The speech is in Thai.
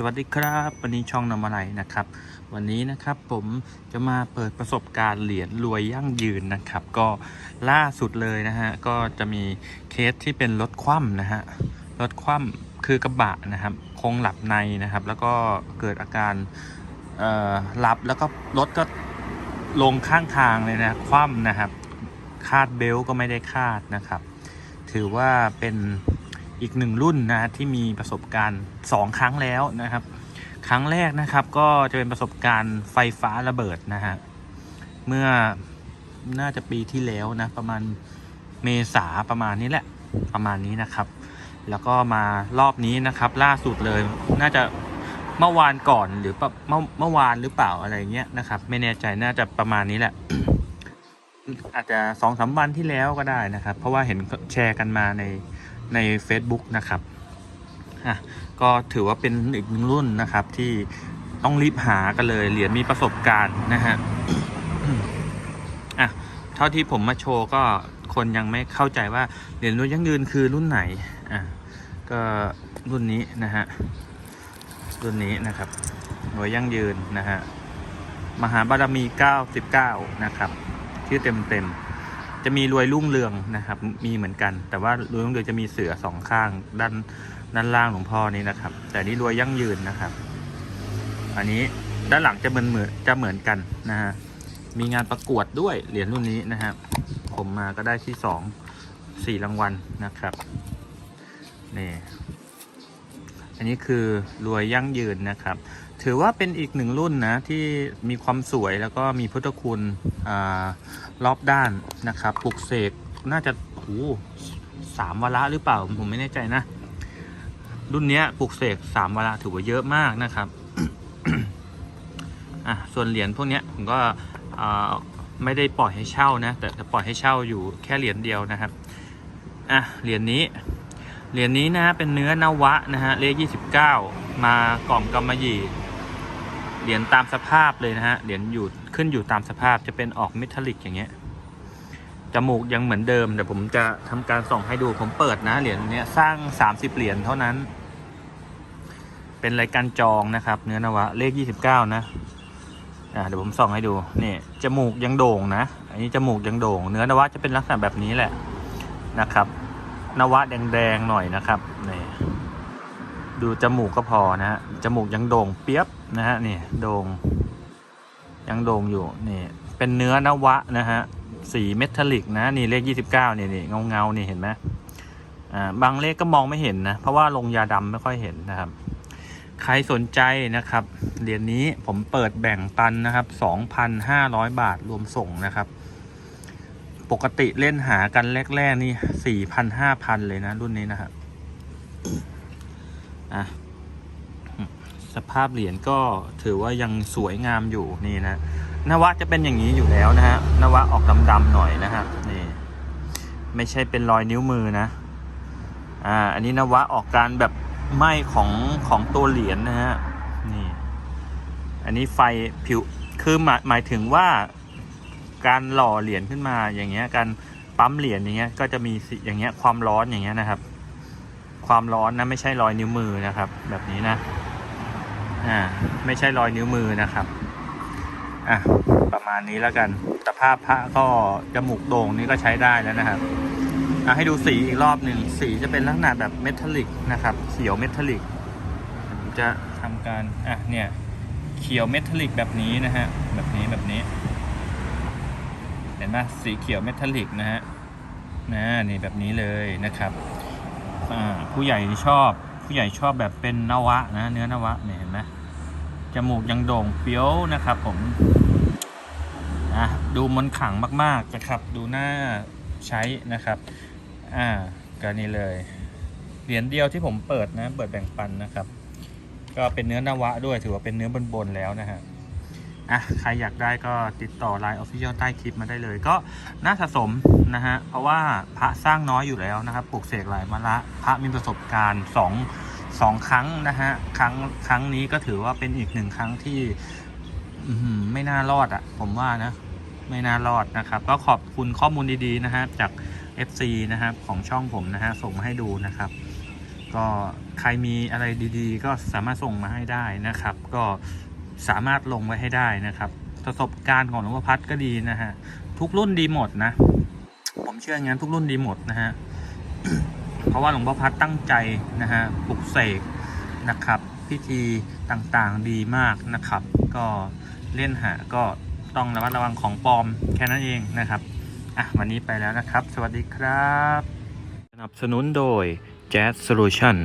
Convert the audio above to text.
สวัสดีครับ วันนี้ช่องนำอะไรนะครับ วันนี้นะครับผมจะมาเปิดประสบการณ์เหรียญรวยยั่งยืนนะครับ ก็ล่าสุดเลยนะฮะก็จะมีเคสที่เป็นรถคว่ำนะฮะรถคว่ำคือกระบะนะครับคงหลับในนะครับ แล้วก็เกิดอาการเอ่อหลับแล้วก็รถก็ลงข้างทางเลยนะคว่ำนะครับ คาดเบลต์ก็ไม่ได้คาดนะครับ ถือว่าเป็น อีกหนึ่งรุ่นนะที่มีประสบการณ์ 2 ครั้งแล้วนะครับ ครั้งแรกนะครับก็จะเป็นประสบการณ์ไฟฟ้าระเบิดนะฮะเมื่อน่าจะปีที่แล้วนะประมาณเมษาประมาณนี้แหละประมาณนี้นะครับ แล้วก็มารอบนี้นะครับล่าสุดเลยน่าจะเมื่อวานก่อนหรือเมื่อเมื่อวานหรือเปล่าอะไรเงี้ยนะครับ ไม่แน่ใจน่าจะประมาณนี้แหละ อาจจะสองสามวันที่แล้วก็ได้นะครับ เพราะว่าเห็นแชร์กันมาใน ใน Facebook นะครับอะก็ถือว่าเป็นอีกหนึ่งรุ่นนะครับที่ต้องรีบหากันเลยเหรียญมีประสบการณ์นะฮะอะเท่าที่ผมมาโชว์ก็คนยังไม่เข้าใจว่าเหรียญรุ่นยั่งยืนคือรุ่นไหนอะก็รุ่นนี้นะฮะรุ่นนี้นะครับหน่วยยั่งยืนนะฮะมหาบารมี 99 นะครับ ชื่อเต็มเต็ม จะมีรวยรุ่งเรืองนะครับ มีเหมือนกัน แต่ว่ารวยรุ่งเรืองจะมีเสือสองข้างด้านด้านล่างหลวงพ่อนี้นะครับ แต่นี่รวยยั่งยืนนะครับ อันนี้ด้านหลังจะเหมือนเหมือนจะเหมือนกันนะฮะมีงานประกวดด้วยเหรียญรุ่นนี้นะครับผมมาก็ได้ที่สองสี่รางวัลนะครับนี่อันนี้คือรวยยั่งยืนนะครับ ถือว่าเป็นอีกหนึ่งรุ่นนะที่มีความสวยแล้วก็มีพุทธคุณอ่า รอบด้านนะครับปลุกเสกน่าจะโอ้สามวาระหรือเปล่าผมไม่แน่ใจนะ รุ่นนี้ปลุกเสกสามวาระถือว่าเยอะมากนะครับอะส่วนเหรียญพวกนี้ผมก็อ่าไม่ได้ปล่อยให้เช่านะ แต่จะปล่อยให้เช่าอยู่แค่เหรียญเดียวนะครับอะเหรียญนี้เหรียญนี้นะฮะเป็นเนื้อนวะนะฮะเลข29มากล่อมกำมะหยี่ เหรียญตามสภาพเลยนะฮะ เหรียญอยู่ขึ้นอยู่ตามสภาพจะเป็นออกเมทัลลิกอย่างเงี้ย จมูกยังเหมือนเดิมแต่ผมจะทำการส่องให้ดูผมเปิดนะเหรียญเนี้ยสร้าง 30 เหรียญเท่านั้น เป็นรายการจองนะครับ เนื้อนวะเลข 29 นะอ่าเดี๋ยวผมส่องให้ดูนี่จมูกยังโด่งนะ อันนี้จมูกยังโด่ง เนื้อนวะจะเป็นลักษณะแบบนี้แหละนะครับ นวะแดงๆหน่อยนะครับนี่ดูจมูกก็พอนะฮะจมูกยังโด่งเปียบ นะฮะนี่โด่งยังโด่งอยู่นี่เป็นเนื้อนวะนะฮะสีเมทัลลิกนะนี่เลข 29นี่นี่เงาเงานี่เห็นไหมอ่าบางเลขก็มองไม่เห็นนะเพราะว่าลงยาดำไม่ค่อยเห็นนะครับใครสนใจนะครับ เหรียญนี้ผมเปิดแบ่งปันนะครับ 2,500 บาทรวมส่งนะครับ ปกติเล่นหากันแรก ๆ นี่สี่พันห้าพันเลยนะ รุ่นนี้นะครับอะ ภาพเหรียญก็ถือว่ายังสวยงามอยู่นี่นะนวะจะเป็นอย่างนี้อยู่แล้วนะฮะนวะออกดำๆหน่อยนะฮะนี่ ไม่ใช่เป็นรอยนิ้วมือนะอ่าอันนี้นวะออกการแบบไหม้ของของตัวเหรียญนะฮะนี่ อันนี้ไฟผิวคือหมายหมายถึงว่าการหล่อเหรียญขึ้นมาอย่างเงี้ยการปั๊มเหรียญอย่างเงี้ยก็จะมีอย่างเงี้ยความร้อนอย่างเงี้ยนะครับ ความร้อนนะไม่ใช่รอยนิ้วมือนะครับ แบบนี้นะ อ่าไม่ใช่รอยนิ้วมือนะครับอะประมาณนี้แล้วกันสภาพพระก็จมูกโด่งนี่ก็ใช้ได้แล้วนะครับอะให้ดูสีอีกรอบหนึ่งสีจะเป็นลักษณะแบบเมทัลลิกนะครับ เขียวเมทัลลิกผมจะทำการอะเนี่ยเขียวเมทัลลิกแบบนี้นะฮะแบบนี้แบบนี้ เห็นไหมสีเขียวเมทัลลิกนะฮะนะนี่แบบนี้เลยนะครับอ่าผู้ใหญ่ชอบ ผู้ใหญ่ชอบแบบเป็นนวะนะ เนื้อนวะเนี่ยเห็นไหมจมูกยังโด่งเปียวนะครับ ผมนะดูมนขังมากๆนะครับ ดูหน้าใช้นะครับอ่าก็นี่เลยเหรียญเดียวที่ผมเปิดนะ เปิดแบ่งปันนะครับ ก็เป็นเนื้อนวะด้วยถือว่าเป็นเนื้อบนๆแล้วนะฮะ อะใครอยากได้ก็ติดต่อ Line Official ใต้คลิปมาได้เลย ก็น่าสะสมนะฮะ เพราะว่าพระสร้างน้อยอยู่แล้วนะครับปลูกเสกหลายมาละ พระมีประสบการณ์สองสองครั้งนะฮะ ครั้งครั้งนี้ก็ถือว่าเป็นอีกหนึ่งครั้งที่ไม่น่ารอดอะ่ะ ผมว่านะ ไม่น่ารอดนะครับ ก็ขอบคุณข้อมูลดีๆนะฮะจาก FC นะครับของช่องผมนะฮะส่งมาให้ดูนะครับ ก็ใครมีอะไรดีๆ ก็สามารถส่งมาให้ได้นะครับ ก็ สามารถลงไว้ให้ได้นะครับประสบการณ์ของหลวงพ่อพัดก็ดีนะฮะทุกรุ่นดีหมดนะ ผมเชื่ออย่างนั้นทุกรุ่นดีหมดนะฮะเพราะว่าหลวงพ่อพัดตั้งใจนะฮะปลุกเสกนะครับ พิธีต่างๆดีมากนะครับ ก็เล่นหาก็ต้องระมัดระวังของปลอมแค่นั้นเองนะครับอะวันนี้ไปแล้วนะครับ สวัสดีครับ สนับสนุนโดย Jazz Solution